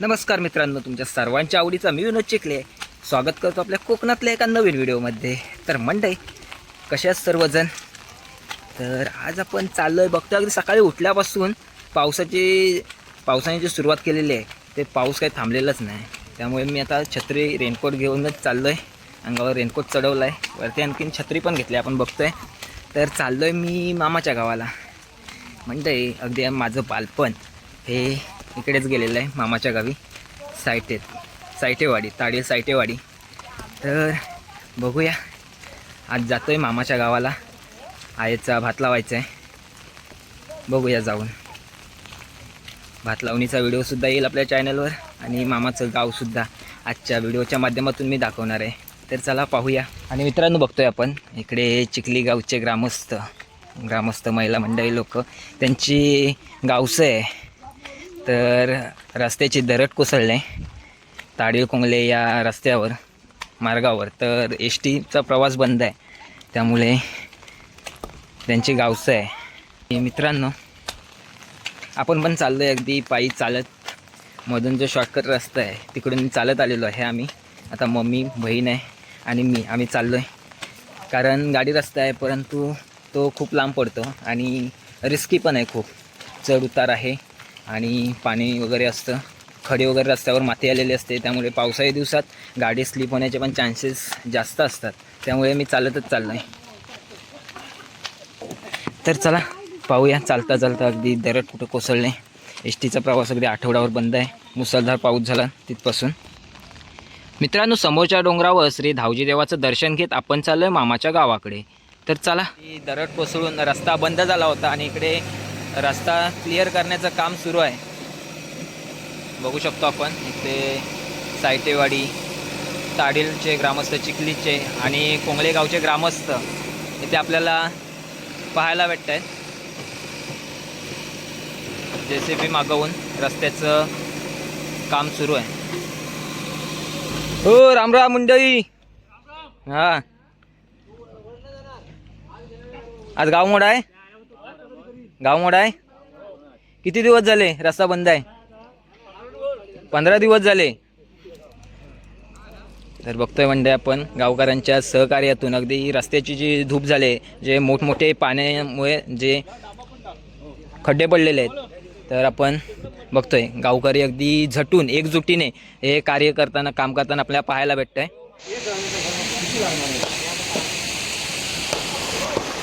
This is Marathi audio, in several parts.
नमस्कार मित्रांनो तुमच्या सर्वांच्या आवडीचा मी विनोद चिखले. स्वागत करतो आपल्या कोकणातल्या एका नवीन व्हिडिओमध्ये. तर मंडई कशा सर्वजण? तर आज आपण चाललो आहे बघतो अगदी सकाळी उठल्यापासून पावसाची पावसाने जी सुरुवात केलेली आहे ते पाऊस काही थांबलेलाच नाही. त्यामुळे मी आता छत्री रेनकोट घेऊनच चाललो आहे अंगावर रेनकोट चढवला आहे वरती आणखीन छत्री पण घेतली आपण बघतो आहे तर चाललो आहे मी मामाच्या गावाला. म्हणजे अगदी माझं बालपण हे इकडेच गेलेलं आहे मामाच्या गावी. सायटेत सायटेवाडी ताडील सायटेवाडी. तर बघूया. आज जातो आहे मामाच्या गावाला. आईचा भात लावायचा आहे बघूया जाऊन. भात लावणीचा व्हिडिओसुद्धा येईल आपल्या चॅनलवर आणि मामाचं गावसुद्धा आजच्या व्हिडिओच्या माध्यमातून मी दाखवणार आहे. तर चला पाहूया. आणि मित्रांनो बघतोय आपण इकडे चिखली गावचे ग्रामस्थ ग्रामस्थ महिला मंडळी लोक. त्यांची गावसं आहे. तर रस्त्याची दरड कोसळले. ताडील कोंगले या रस्त्यावर मार्गावर. तर एस टीचा प्रवास बंद आहे. त्यामुळे त्यांची गावसं आहे. मित्रांनो आपण पण चाललो आहे अगदी पायी चालत. मधून जो शॉर्टकट रस्ता आहे तिकडून चालत आलेलो आहे आम्ही. आता मम्मी बहीण आहे आणि मी आम्ही चाललो आहे कारण गाडी रस्ता आहे परंतु तो खूप लांब पडतो आणि रिस्की पण आहे खूप. चढ उतार आहे. आणि पाणी वगैरे असतं. खडे वगैरे रस्त्यावर माती आलेली असते. त्यामुळे पावसाळी दिवसात गाडी स्लिप होण्याचे पण चान्सेस जास्त असतात. त्यामुळे मी चालतच चाललो आहे तर चला पाहूया. चालता चालता अगदी दरड कुठं कोसळले एस टीचा प्रवास अगदी आठवड्यावर बंद आहे. मुसळधार पाऊस झाला तिथपासून. मित्रांनो समोरच्या डोंगरावर श्री धावजी देवाचं दर्शन घेत आपण चाललो आहे मामाच्या गावाकडे. तर चला. दरड कोसळून रस्ता बंद झाला होता आणि इकडे रस्ता क्लिअर करण्याचं काम सुरू आहे. बघू शकतो आपण इथे सायटेवाडी ताडीलचे ग्रामस्थ चिखलीचे आणि कोंगळे गावचे ग्रामस्थ इथे आपल्याला पाहायला भेटत आहेत जे सी बी मागवून रस्त्याचं काम सुरू आहे. हो रामराम मुंडई हा. आज गाव मोड आहे? गाव मोडा आहे? किती दिवस झाले रस्ता बंद आहे? पंधरा दिवस झाले. तर बघतोय म्हणजे आपण गावकऱ्यांच्या सहकार्यातून. अगदी रस्त्याची जी धूप झाले जे मोठमोठे पाण्यामुळे जे खड्डे पडलेले आहेत तर आपण बघतोय गावकरी अगदी झटून एकजुटीने हे कार्य करताना काम करताना आपल्याला पाहायला भेटतंय.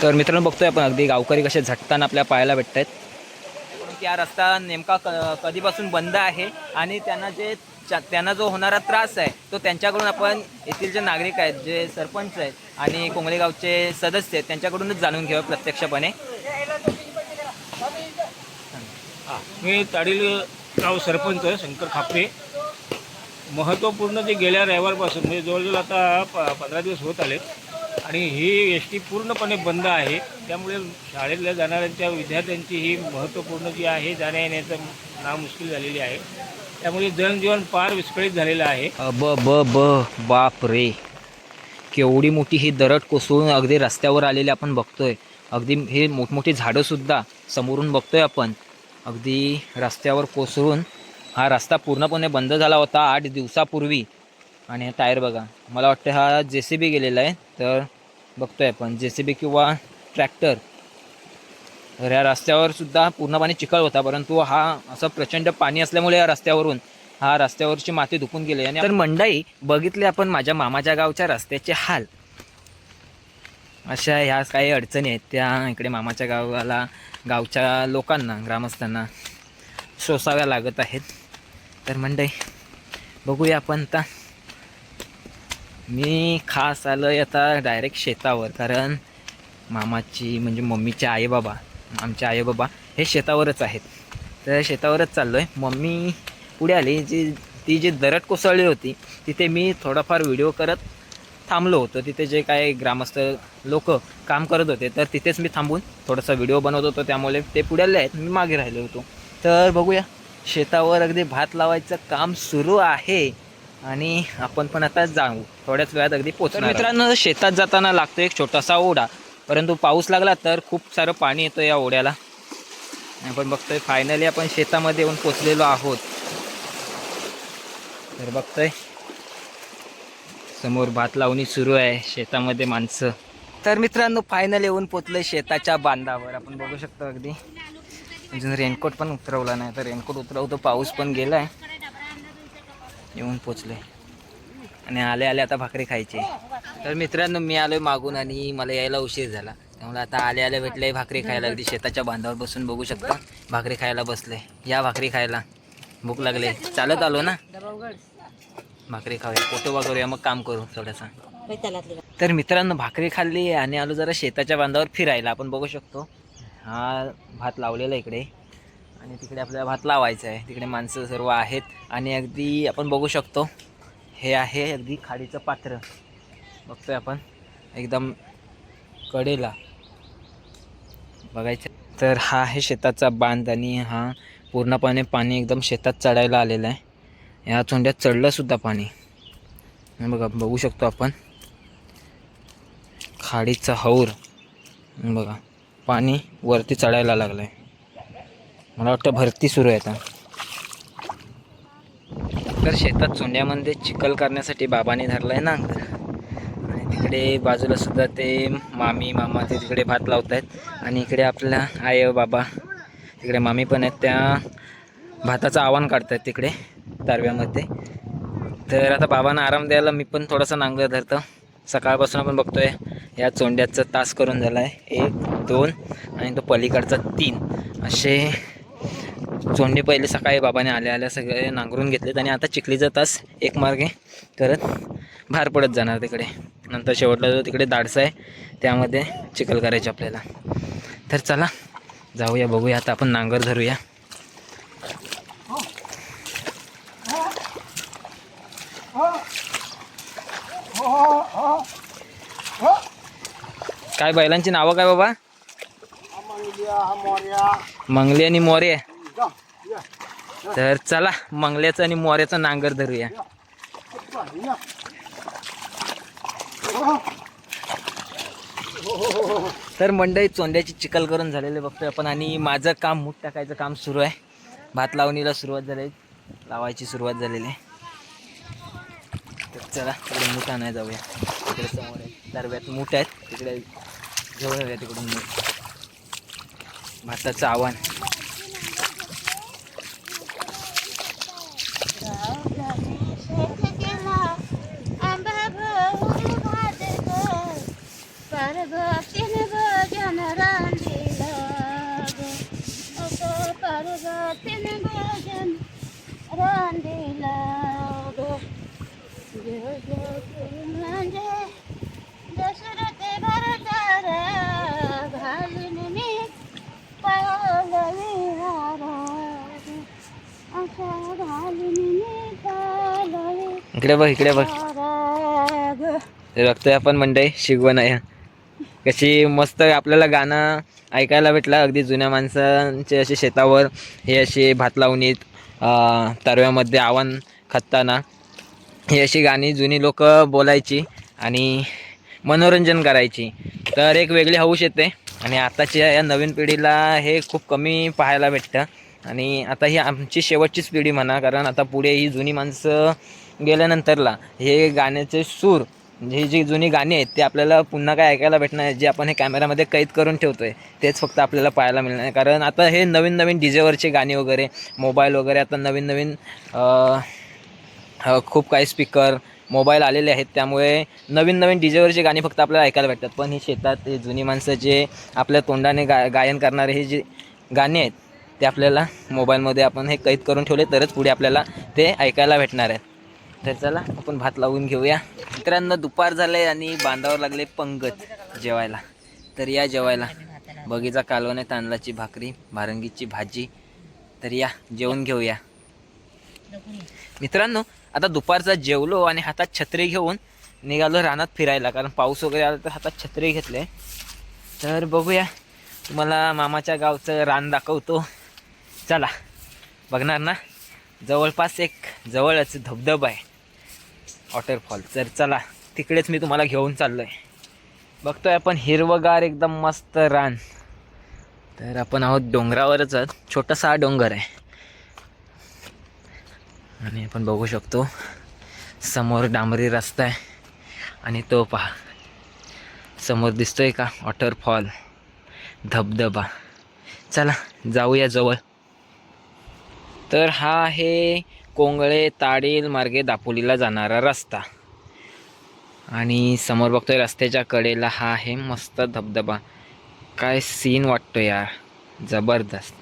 तर मित्रांनो बघतोय आपण अगदी गावकरी कसे झटताना आपल्याला पाहायला भेटत आहेत त्या रस्ता नेमका क कधीपासून बंद आहे आणि त्यांना जे चा- त्यांना जो होणारा त्रास आहे तो त्यांच्याकडून आपण येथील जे नागरिक आहेत जे सरपंच आहेत आणि कोंगळे गावचे सदस्य आहेत त्यांच्याकडूनच जाणून घ्यावं प्रत्यक्षपणे. हा, मी ताडील गाव सरपंच शंकर खापरे. महत्त्वपूर्ण जे गेल्या रविवारपासून म्हणजे जवळजवळ आता प पंधरा दिवस होत आले आणि ही एस टी पूर्णपणे बंद आहे. त्यामुळे शाळेतल्या जाणाऱ्यांच्या विद्यार्थ्यांची ही महत्त्वपूर्ण जी आहे जाण्या येण्याचं मुश्किल झालेली आहे. त्यामुळे जनजीवन फार विस्कळीत झालेलं आहे. ब ब ब बाप रे. केवढी मोठी ही दरड कोसळून अगदी रस्त्यावर आलेली आपण बघतोय. अगदी हे मोठमोठी झाडंसुद्धा समोरून बघतोय आपण. अगदी रस्त्यावर कोसळून हा रस्ता पूर्णपणे बंद झाला होता आठ दिवसापूर्वी. आणि हा टायर बघा मला वाटतं हा जे सी बी गेलेला आहे. तर बघतोय आपण. जे सी बी किंवा ट्रॅक्टर तर या रस्त्यावर सुद्धा पूर्णपणे चिखल होता परंतु हा असं प्रचंड पाणी असल्यामुळे या रस्त्यावरून हा रस्त्यावरची माती धुपून गेली आणि तर मंडई बघितले आपण माझ्या मामाच्या गावच्या रस्त्याचे हाल. अशा ह्या काही अडचणी आहेत त्या इकडे मामाच्या गावाला गावच्या लोकांना ग्रामस्थांना सोसाव्या लागत आहेत. तर मंडई बघूया आपण आता. मी खास आलं आहे आता डायरेक्ट शेतावर कारण मामाची म्हणजे मम्मीचे आईबाबा आमचे आईबाबा हे शेतावरच आहेत. तर शेतावरच चाललो आहे मम्मी पुढे आली जी ती जी दरड कोसळली होती तिथे मी थोडाफार व्हिडिओ करत थांबलो होतो. तिथे जे काय ग्रामस्थ लोक काम करत होते तर तिथेच मी थांबून थोडासा व्हिडिओ बनवत होतो. त्यामुळे ते पुढे आले आहेत. मी मागे राहिलो होतो. तर बघूया शेतावर अगदी भात लावायचं काम सुरू आहे. आणि आपण पण आता जाऊ. थोड्याच वेळात अगदी पोहोचणार मित्रांनो शेतात जाताना लागतो एक छोटासा ओढा परंतु पाऊस लागला तर खूप सारं पाणी येतं या ओढ्याला. आपण बघतोय फायनली आपण शेतामध्ये येऊन पोचलेलो आहोत. तर बघतोय समोर भात लावणी सुरू आहे शेतामध्ये माणसं. तर मित्रांनो फायनल येऊन पोचलोय शेताच्या बांधावर. आपण बघू शकतो अगदी. अजून रेनकोट पण उतरवला नाही तर रेनकोट उतरवतो पाऊस पण गेलाय. येऊन पोचलोय. आणि आले आले आता भाकरी खायची. तर मित्रांनो मी आलोय मागून आणि मला यायला उशीर झाला. त्यामुळे आता आले आले भेटले भाकरी खायला अगदी शेताच्या बांधावर बसून बघू शकता. भाकरी खायला बसले. या भाकरी खायला. भूक लागले. चालत आलो ना? भाकरी खाऊया. फोटो वगैरे मग काम करू थोडासा. तर मित्रांनो भाकरी खाल्ली आणि आलो जरा शेताच्या बांधावर फिरायला. आपण बघू शकतो. हा भात लावलेला आहे इकडे. आणि तिकडे आपल्याला भात लावायचा आहे. तिकडे माणसं सर्व आहेत. आणि अगदी आपण बघू शकतो हे आहे अगदी खाडीचं पात्र. बघतोय आपण. एकदम कडेला. बघायचं तर हा आहे शेताचा बांध आणि हा पूर्णपणे पाणी एकदम शेतात चढायला आलेलं आहे. या चोंड्यात चढलंसुद्धा पाणी. बघा बघू शकतो आपण. खाडीचा हौर. बघा पाणी वरती चढायला लागलं आहे मला वाटतं भरती सुरू आहे आता. तर शेतात चोंड्यामध्ये चिखल करण्यासाठी बाबाने धरलं आहे ना आणि तिकडे बाजूला सुद्धा ते मामी मामा ते तिकडे भात लावत आहेत आणि इकडे आपल्या आई बाबा तिकडे मामी पण आहेत त्या भाताचं आव्हान काढत आहेत तिकडे तारव्यामध्ये. तर आता बाबांना आराम द्यायला मी पण थोडासा नांगर धरतो. सकाळपासून आपण बघतोय या चोंड्याचा तास करून झाला आहे एक दोन आणि तो पलीकडचा तीन. असे चोंडे पहिले सकाळी बाबाने आल्या आल्या सगळे नांगरून घेतलेत आणि आता चिखलीचा तास एक मार्गे करत बाहेर पडत जाणार तिकडे. नंतर शेवटला जो तिकडे दाडसा आहे त्यामध्ये चिखल करायची आपल्याला. तर चला जाऊया बघूया. आता आपण नांगर धरूया. काय बैलांची नावं काय बाबा? मंगली आणि मोरे. तर चला मंगल्याचं आणि मोऱ्याचं नांगर धरूया. तर मंडई चोंड्याची चिखल करून झालेले बघतोय आपण आणि माझं काम मूठ टाकायचं काम सुरू आहे. भात लावणीला सुरुवात झाली लावायची सुरुवात झालेली आहे. तर चला तिकडे मूठ आणायला जाऊया. तिकडे समोर आहे. दरव्यात मूठ आहेत. तिकडे घेऊन येऊया तिकडून मूठ. भाताचं आव्हान. भरतार घालून मी घालून इकडे बघ इकडे बघ. विहारात. ते बघतोय आपण मंडई शिकवण आहे. कशी मस्त आपल्याला गाणं ऐकायला भेटलं. अगदी जुन्या माणसांचे असे शेतावर हे असे भात लावणीत तरव्यामध्ये आव्हान खत्ताना. ही अशी गाणी जुनी लोक बोलायची आणि मनोरंजन करायची. तर एक वेगळी हौश येते आणि आताच्या या नवीन पिढीला हे खूप कमी पाहायला भेटतं. आणि आता ही आमची शेवटचीच पिढी म्हणा कारण आता पुढे ही जुनी माणसं गेल्यानंतरला हे गाण्याचे सूर ही जी जुनी गाणी आहेत ते आपल्याला पुन्हा काय ऐकायला भेटणार आहे जे आपण हे कॅमेऱ्यामध्ये कैद करून ठेवतो आहे तेच फक्त आपल्याला पाहायला मिळणार आहे कारण आता हे नवीन नवीन डीजेवरचे गाणी वगैरे मोबाईल वगैरे आता नवीन नवीन खूप काही स्पीकर मोबाईल आलेले आहेत. त्यामुळे नवीन नवीन डीजेवरची गाणी फक्त आपल्याला ऐकायला भेटतात. पण ही शेतात हे जुनी माणसं जे आपल्या तोंडाने गा गायन करणारे हे जे गाणी आहेत ते आपल्याला मोबाईलमध्ये आपण हे कैद करून ठेवले तरच पुढे आपल्याला ते ऐकायला भेटणार आहेत. तर चला आपण भात लावून घेऊया. मित्रांनो दुपार झाले आणि बांधावर लागले पंगत जेवायला. तर या जेवायला. बगीचा कालवणे तांदळाची भाकरी भारंगीची भाजी. तर या जेवून घेऊया. मित्रांनो आता दुपारचा जेवलो आणि हातात छत्री घेऊन निघालो रानात फिरायला. कारण पाऊस वगैरे आला तर हातात छत्री घेतले. तर बघूया तुम्हाला मामाच्या गावचं रान दाखवतो. चला बघणार ना? जवळपास एक जवळच धबधबा आहे. वॉटरफॉल तर चला तिकडेच मी तुम्हाला घेऊन चाललो आहे बघतोय आपण हिरवगार एकदम मस्त रान. तर आपण आहोत डोंगरावरच आहोत. छोटासा हा डोंगर आहे. आणि आपण बघू शकतो समोर डांबरी रस्ता आहे. आणि तो पहा. समोर दिसतोय का? वॉटरफॉल धबधबा. चला जाऊया जवळ. तर हा आहे कोंगळे ताडील मार्गे दापोलीला जाणारा रस्ता. आणि समोर बघतोय रस्त्याच्या कडेला हा आहे मस्त धबधबा. काय सीन वाटतो यार. जबरदस्त.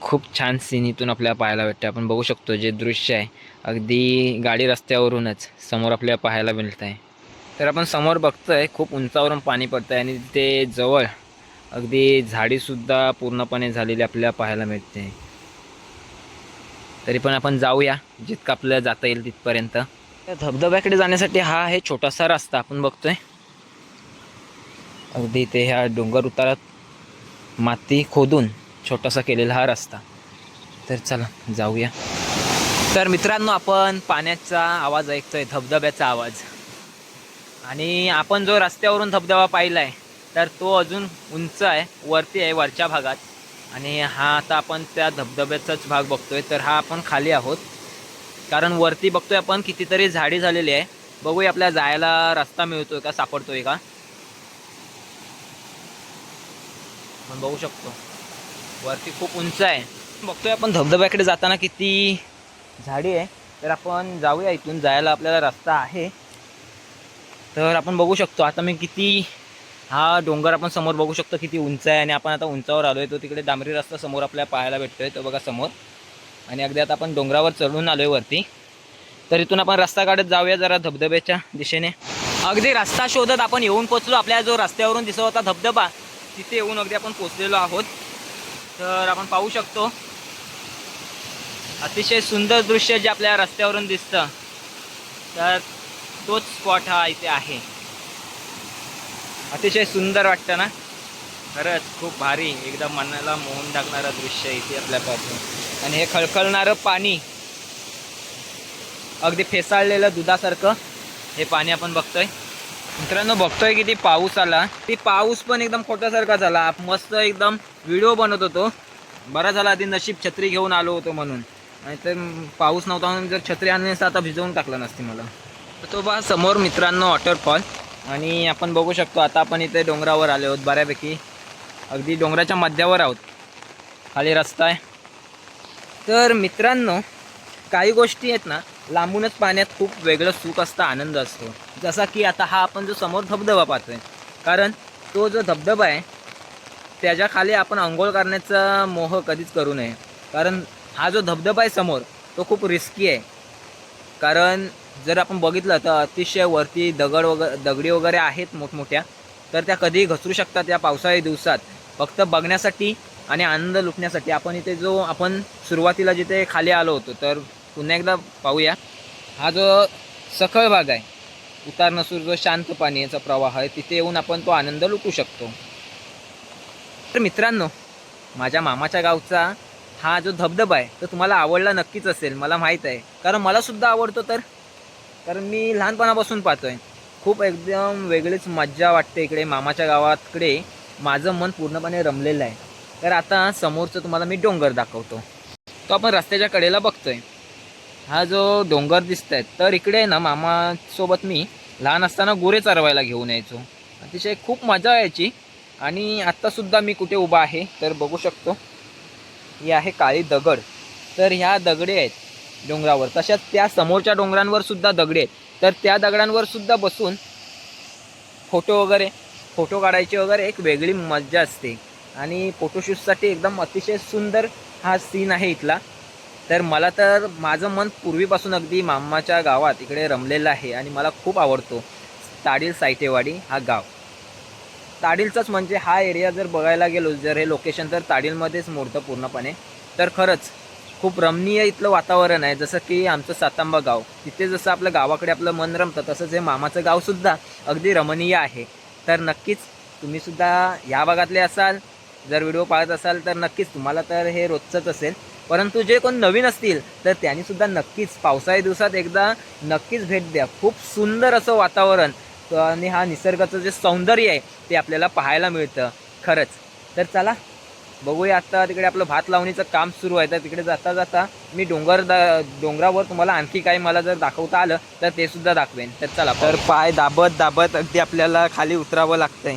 खूप छान सीन इथून आपल्याला पाहायला भेटतं आपण बघू शकतो जे दृश्य आहे. अगदी गाडी रस्त्यावरूनच समोर आपल्याला पाहायला मिळत आहे तर आपण समोर बघतोय खूप उंचावरून पाणी पडतं आहे आणि ते जवळ अगदी झाडीसुद्धा पूर्णपणे झालेली आपल्याला पाहायला मिळते. तरी पण आपण जाऊया जितकं आपल्याला जाता येईल तिथपर्यंत. त्या धबधब्याकडे जाण्यासाठी हा आहे छोटासा रस्ता आपण बघतोय. अगदी इथे ह्या डोंगर उतारात माती खोदून छोटासा केलेला हा रस्ता. तर चला जाऊया. तर मित्रांनो आपण पाण्याचा आवाज ऐकतोय धबधब्याचा आवाज. आणि आपण जो रस्त्यावरून धबधबा पाहिला आहे तर तो अजून उंच आहे वरती आहे वरच्या भागात. आणि हा आता आपण त्या धबधब्याचाच भाग बघतोय. तर हा आपण खाली आहोत. कारण वरती बघतोय आपण कितीतरी झाडी झालेली आहे. बघूया आपल्याला जायला रस्ता मिळतोय का सापडतोय का? आपण बघू शकतो. वरती खूप उंच आहे. बघतोय आपण धबधब्याकडे जाताना किती झाडी आहे. तर आपण जाऊया इथून. जायला आपल्याला रस्ता आहे. तर आपण बघू शकतो. आता मी किती हा डोंगर आपण समोर बघू शकतो किती उंच आहे आणि आपण आता उंचावर आलो आहे तो तिकडे डांबरी रस्ता समोर आपल्याला पाहायला भेटतोय. तो बघा समोर. आणि अगदी आता आपण डोंगरावर चढून आलो आहे वरती. तर इथून आपण रस्ता काढत जाऊया जरा धबधब्याच्या दिशेने. अगदी रस्ता शोधत आपण येऊन पोचलो आपल्या जो रस्त्यावरून दिसत होता धबधबा तिथे येऊन अगदी आपण पोचलेलो आहोत. तर आपण पाहू शकतो. अतिशय सुंदर दृश्य जे आपल्या रस्त्यावरून दिसतं. तर तोच स्पॉट हा इथे आहे. अतिशय सुंदर वाटतं ना? खरंच खूप भारी एकदम मनाला मोहून टाकणारं दृश्य इथे आपल्यापासून आणि हे खळखळणारं पाणी अगदी फेसाळलेलं दुधासारखं हे पाणी आपण बघतोय. मित्रांनो बघतोय किती पाऊस आला. ती पाऊस पण एकदम खोट्यासारखा झाला. मस्त एकदम व्हिडिओ बनवत होतो. बरा झाला आधी नशीब छत्री घेऊन आलो होतो म्हणून. आणि तर पाऊस नव्हता म्हणून जर छत्री आणण्यास आता भिजवून टाकलं नसती मला. तो बा समोर मित्रांनो वॉटरफॉल आणि आपण बघू शकतो आता आपण इथे डोंगरावर आलो आहोत बऱ्यापैकी. अगदी डोंगराच्या मध्यावर आहोत. खाली रस्ता आहे. तर मित्रांनो काही गोष्टी आहेत ना लांबूनच पाण्यात खूप वेगळं सुख असतं आनंद असतो. जसा की आता हा आपण जो समोर धबधबा पाहतोय कारण तो जो धबधबा आहे त्याच्याखाली आपण आंघोळ करण्याचा मोह कधीच करू नये. कारण हा जो धबधबा आहे समोर तो खूप रिस्की आहे. कारण जर आपण बघितलं तर अतिशय वरती दगड वगैरे दगडी वगैरे आहेत मोठमोठ्या. तर त्या कधीही घसरू शकतात या पावसाळी दिवसात. फक्त बघण्यासाठी आणि आनंद लुटण्यासाठी आपण इथे जो आपण सुरुवातीला जिथे खाली आलो होतो तर पुन्हा एकदा पाहूया. हा जो सखळ भाग आहे उतार नसूर जो शांत पाण्याचा प्रवाह आहे तिथे येऊन आपण तो आनंद लुटू शकतो. तर मित्रांनो माझ्या मामाच्या गावचा हा जो धबधबा आहे तो तुम्हाला आवडला नक्कीच असेल मला माहीत आहे. कारण मला सुद्धा आवडतो तर. कारण मी लहानपणापासून पाहतो आहे खूप एकदम वेगळीच मज्जा वाटते इकडे मामाच्या गावाकडे. माझं मन पूर्णपणे रमलेलं आहे. तर आता समोरचं तुम्हाला मी डोंगर दाखवतो. तो आपण रस्त्याच्या कडेला बघतोय. हा जो डोंगर दिसत आहे तर इकडे ना मामासोबत मी लहान असताना गोरे चरवायला घेऊन यायचो. अतिशय खूप मजा यायची. आणि आत्तासुद्धा मी कुठे उभा आहे तर बघू शकतो. ही आहे काळी दगड. तर ह्या दगडे आहेत. डोंगरावर. तशाच त्या समोरच्या डोंगरांवर सुद्धा दगडे आहेत. तर त्या दगडांवर सुद्धा बसून फोटो वगैरे फोटो काढायची वगैरे एक वेगळी मज्जा असते. आणि फोटोशूटसाठी एकदम अतिशय सुंदर हा सीन आहे इथला. तर मला तर माझं मन पूर्वीपासून अगदी मामाच्या गावात इकडे रमलेलं आहे आणि मला खूप आवडतो ताडील सायटेवाडी हा गाव. ताडीलचाच म्हणजे हा एरिया जर बघायला गेलो जर हे लोकेशन तर ताडीलमध्येच मोडतं पूर्णपणे. तर खरंच खूप रमणीय इथलं वातावरण आहे. जसं की आमचं सातांबा गाव. तिथे जसं आपलं गावाकडे आपलं मन रमतं तसंच हे मामाचं गावसुद्धा अगदी रमणीय आहे. तर नक्कीच तुम्हीसुद्धा या भागातले असाल जर व्हिडिओ पाहत असाल तर नक्कीच तुम्हाला तर हे रोजचंच असेल. परंतु जे कोण नवीन असतील तर त्यांनीसुद्धा नक्कीच पावसाळी दिवसात एकदा नक्कीच भेट द्या. खूप सुंदर असं वातावरण आणि हा निसर्गाचं जे सौंदर्य आहे ते आपल्याला पाहायला मिळतं. खरंच. तर चला बघूया आता तिकडे आपलं भात लावणीचं काम सुरू आहे. तर तिकडे जाता जाता मी डोंगर दा डोंगरावर तुम्हाला आणखी काही मला जर दाखवता आलं तर ते सुद्धा दाखवेन. तर चला तर पाय दाबत दाबत अगदी आपल्याला खाली उतरावं लागतंय.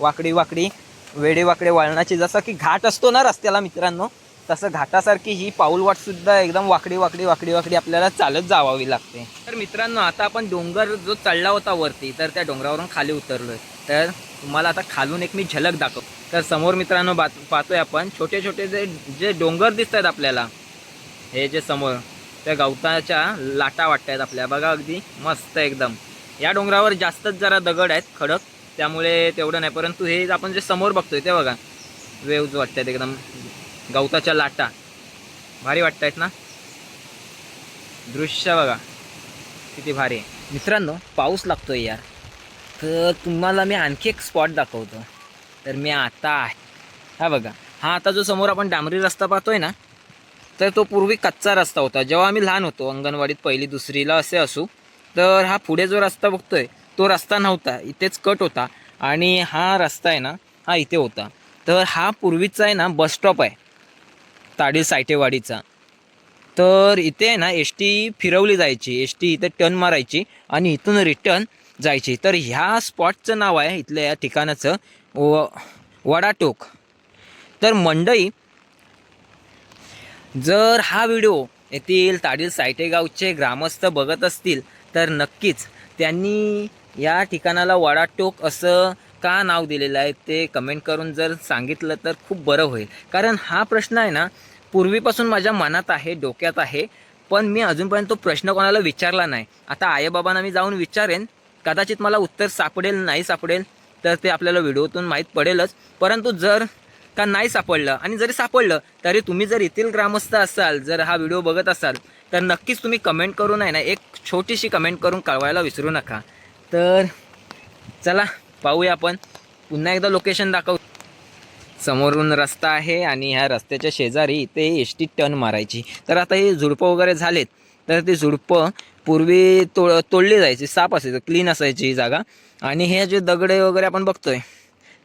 वाकडी वाकडी वेडे वाकडे वळणाची जसं की घाट असतो ना रस्त्याला मित्रांनो तसं घाटासारखी ही पाऊलवाट सुद्धा एकदम वाकडी वाकडी वाकडी वाकडी आपल्याला चालत जावावी लागते. तर मित्रांनो आता आपण डोंगर जो चढला होता वरती तर त्या डोंगरावरून खाली उतरलोय. तर तुम्हाला आता खालून एक मी झलक दाखव. तर समोर मित्रांनो बात पाहतोय आपण छोटे छोटे जे जे डोंगर दिसत आहेत आपल्याला हे जे समोर त्या गवताच्या लाटा वाटत आहेत आपल्या. बघा अगदी मस्त एकदम. या डोंगरावर जास्तच जरा दगड आहेत खडक. त्यामुळे तेवढं नाही परंतु हे आपण जे समोर बघतोय ते बघा. वेव्ज वाटत आहेत एकदम. गवताच्या लाटा. भारी वाटत आहेत ना? दृश्य बघा. किती भारी. आहे मित्रांनो पाऊस लागतोय यार. तर तुम्हाला मी आणखी एक स्पॉट दाखवतो. तर मी आता आहे. हा बघा. हा आता जो समोर आपण डांबरी रस्ता पाहतोय ना तर तो पूर्वी कच्चा रस्ता होता. जेव्हा आम्ही लहान होतो अंगणवाडीत पहिली दुसरीला असे असू तर हा पुढे जो रस्ता बघतोय तो रस्ता नव्हता. इथेच कट होता. आणि हा रस्ता आहे ना हा इथे होता. तर हा पूर्वीचा आहे ना बस स्टॉप आहे. ताडील सायटेवाडीचा तर इथे आहे ना एस टी फिरवली जायची. एस टी इथे टर्न मारायची. आणि इथून रिटर्न जायची. तर ह्या स्पॉटचं नाव आहे इथल्या या ठिकाणाचं व वडाटोक. तर मंडई जर हा व्हिडिओ येथील ताडील सायटेगावचे ग्रामस्थ बघत असतील तर नक्कीच त्यांनी या ठिकाणाला वडाटोक असं का नाव दिलेलं आहे ते कमेंट करून जर सांगितलं तर खूप बरं होईल. कारण हा प्रश्न आहे ना पूर्वीपासून माझ्या मनात आहे डोक्यात आहे पण मी अजूनपर्यंत तो प्रश्न कोणाला विचारला नाही. आता आईबाबांना मी जाऊन विचारेन कदाचित मला उत्तर सापडेल नाही सापडेल तर ते आपल्याला व्हिडिओतून माहीत पडेलच. परंतु जर का नाही सापडलं आणि जरी सापडलं तरी तुम्ही जर येथील ग्रामस्थ असाल जर हा व्हिडिओ बघत असाल तर नक्कीच तुम्ही कमेंट करून आहे ना. एक छोटीशी कमेंट करून कळवायला विसरू नका. तर चला पाहूया आपण. पुन्हा एकदा लोकेशन दाखव. समोरून रस्ता आहे आणि ह्या रस्त्याच्या शेजारी इथे एस टी टर्न मारायची. तर आता हे झुडपं वगैरे झालेत. तर ते झुडपं पूर्वी तोड तोडली जायची साफ असायचं क्लीन असायची ही जागा. आणि हे जे दगडे वगैरे आपण बघतोय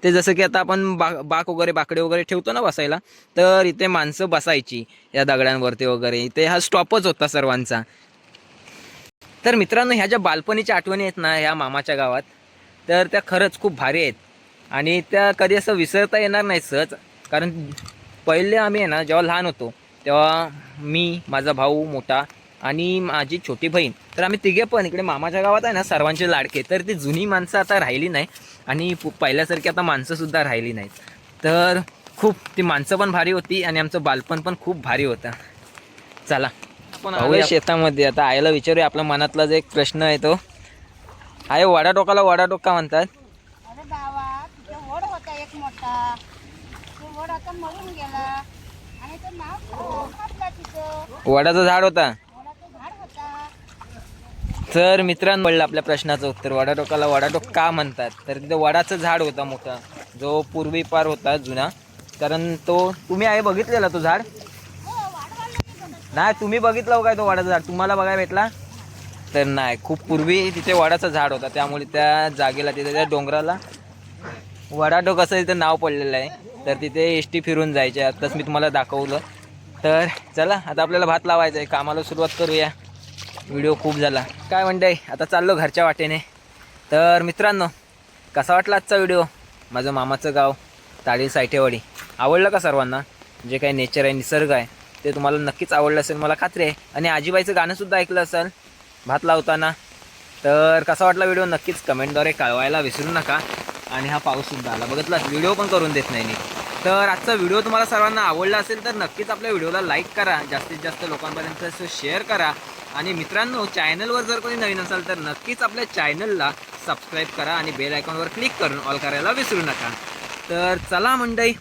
ते जसं की आता आपण बा बाक वगैरे बाकडे वगैरे ठेवतो ना बसायला तर इथे माणसं बसायची या दगडांवरती वगैरे. इथे हा स्टॉपच होता सर्वांचा. तर मित्रांनो ह्या ज्या बालपणीच्या आठवणी आहेत ना ह्या मामाच्या गावात तर त्या खरंच खूप भारी आहेत. आणि त्या कधी असं विसरता येणार नाही सहज कारण पहिले आम्ही आहे ना जेव्हा लहान होतो तेव्हा मी माझा भाऊ मोठा आणि माझी छोटी बहीण. तर आम्ही तिघे पण इकडे मामाच्या गावात आहे ना सर्वांचे लाडके. तर ती जुनी माणसं आता राहिली नाही आणि पहिल्यासारखी आता माणसंसुद्धा राहिली नाहीत. तर खूप ती माणसं पण भारी होती आणि आमचं बालपण पण खूप भारी होतं. चला. आपण शेतामध्ये. आता आईला विचारूया आपल्या मनातला जो एक प्रश्न आहे तो. आहे वडा टोकाला वडा टोका म्हणतात. अरे बाबा तिथे वड होता एक मोठा. तो वड आता मरून गेला. आणि तो नाव कापला तिथं. वडाचं झाड होता वडाचं झाड होता. तर मित्रांनो पडलं आपल्या प्रश्नाचं उत्तर. वडाटोकाला वडाटोक का म्हणतात. तर तिथे वडाचं झाड होता मोठा. जो पूर्वी पार होता जुना. कारण तो तुम्ही आहे बघितलेला तो झाड? नाही तुम्ही बघितलं हो काय तो वडाचं झाड? तुम्हाला बघायला भेटला? तर नाही खूप पूर्वी तिथे वडाचं झाड होता. त्यामुळे त्या जागेला तिथे त्या डोंगराला वडाटोक असं तिथं नाव पडलेलं आहे. तर तिथे एस टी फिरून जायचे. आत्ताच मी तुम्हाला दाखवलं. तर चला आता आपल्याला भात लावायचा आहे. कामाला सुरुवात करूया. व्हिडिओ खूप झाला. काय म्हणते आता चाललो घरच्या वाटेने. तर मित्रांनो कसा वाटला आजचा व्हिडिओ? माझं मामाचं गाव ताळी सायठेवाडी आवडलं का सर्वांना? जे काही नेचर आहे निसर्ग आहे ते तुम्हाला नक्कीच आवडलं असेल मला खात्री आहे. आणि आजीबाईचं गाणंसुद्धा ऐकलं असेल भात लावताना. तर कसा वाटला व्हिडिओ? नक्कीच कमेंटद्वारे कळवायला विसरू नका. आणि हा पाऊससुद्धा आला. बघितला व्हिडिओ पण करून देत नाही मी तर आजचा व्हिडिओ तुम्हाला सर्वांना आवडला असेल तर नक्कीच आपल्या व्हिडिओला लाईक करा. जास्तीत जास्त लोकांपर्यंत शेअर करा. आणि मित्रांनो चॅनलवर जर कोणी नवीन असाल तर नक्कीच आपल्या चॅनलला सबस्क्राईब करा आणि बेल आयकॉनवर क्लिक करून ऑल करायला विसरू नका. तर चला मंडई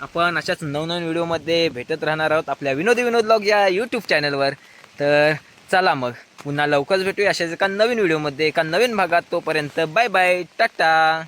आपण अशाच नवनवीन व्हिडिओमध्ये भेटत राहणार आहोत आपल्या विनोदी विनोद लॉग या यूट्यूब चॅनलवर. तर चला मग पुन्हा लवकरच भेटूया अशाच एका नवीन व्हिडिओमध्ये एका नवीन भागात. तोपर्यंत बाय बाय टाटा!